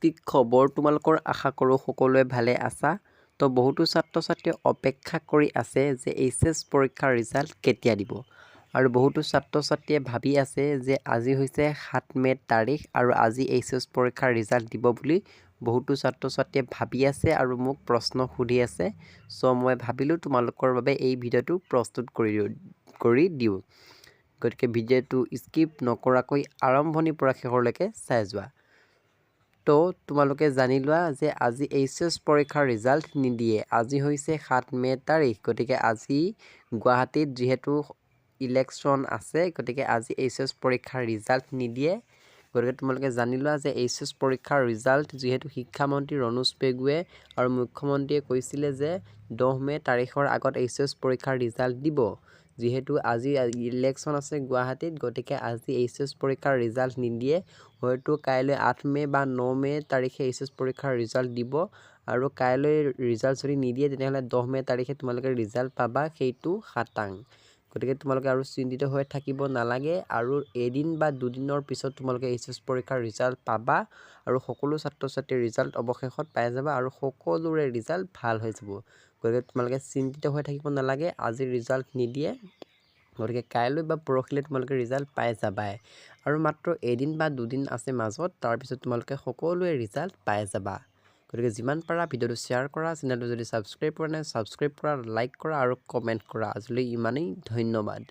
কি খবৰ তোমালোকৰ? আশা কৰোঁ সকলোৱে ভালে আছা। তো বহুতো ছাত্ৰ ছাত্ৰীয়ে অপেক্ষা কৰি আছে যে এইচ এছ পৰীক্ষাৰ ৰিজাল্ট কেতিয়া দিব। আৰু বহুতো ছাত্ৰ ছাত্ৰীয়ে ভাবি আছে যে আজি হৈছে সাত মে' তাৰিখ আৰু আজি এইচ এছ পৰীক্ষাৰ ৰিজাল্ট দিব বুলি বহুতো ছাত্ৰ ছাত্ৰীয়ে ভাবি আছে আৰু মোক প্ৰশ্ন সুধি আছে। চ' মই ভাবিলোঁ তোমালোকৰ বাবে এই ভিডিঅ'টো প্ৰস্তুত কৰি কৰি দিওঁ। গতিকে ভিডিঅ'টো স্কিপ নকৰাকৈ আৰম্ভণিৰ পৰা শেষলৈকে চাই যোৱা। তো তোমালোকে জানি লোৱা যে আজি এইচ এছ পৰীক্ষাৰ ৰিজাল্ট নিদিয়ে। আজি হৈছে সাত মে' তাৰিখ গতিকে আজি গুৱাহাটীত যিহেতু ইলেকশ্যন আছে গতিকে আজি এইচ এছ পৰীক্ষাৰ ৰিজাল্ট নিদিয়ে। গতিকে তোমালোকে জানি লোৱা যে এইচ এছ পৰীক্ষাৰ ৰিজাল্ট যিহেতু শিক্ষামন্ত্ৰী ৰণোজ পেগুৱে আৰু মুখ্যমন্ত্ৰীয়ে কৈছিলে যে দহ মে' তাৰিখৰ আগত এইচ এছ পৰীক্ষাৰ ৰিজাল্ট দিব। যিহেতু আজি ইলেকশ্যন আছে গুৱাহাটীত গতিকে আজি এইচ এছ পৰীক্ষাৰ ৰিজাল্ট নিদিয়ে। হয়তো কাইলৈ আঠ মে' বা ন মে' তাৰিখে এইচ এছ পৰীক্ষাৰ ৰিজাল্ট দিব আৰু কাইলৈ ৰিজাল্ট যদি নিদিয়ে তেনেহ'লে দহ মে' তাৰিখে তোমালোকে ৰিজাল্ট পাবা সেইটো খাটাং গতিকে তোমালোকে আৰু চিন্তিত হৈ থাকিব নালাগে আৰু এদিন বা দুদিনৰ পিছত তোমালোকে এইচ এছ পৰীক্ষাৰ ৰিজাল্ট পাবা আৰু সকলো ছাত্ৰ ছাত্ৰীৰ ৰিজাল্ট অৱশেষত পাই যাবা আৰু সকলোৰে ৰিজাল্ট ভাল হৈ যাব। গতিকে তোমালোকে চিন্তিত হৈ থাকিব নালাগে আজি ৰিজাল্ট নিদিয়ে গতিকে কাইলৈ বা পৰহিলৈ তোমালোকে ৰিজাল্ট পাই যাবাই। আৰু মাত্ৰ এদিন বা দুদিন আছে মাজত তাৰপিছত তোমালোকে সকলোৱে ৰিজাল্ট পাই যাবা। গতিকে যিমান পাৰা ভিডিঅ'টো শ্বেয়াৰ কৰা, চেনেলটো যদি ছাবস্ক্ৰাইব কৰা নাই, ছাবস্ক্ৰাইব কৰা, লাইক কৰা আৰু কমেণ্ট কৰা। আজিলৈ ইমানেই, ধন্যবাদ।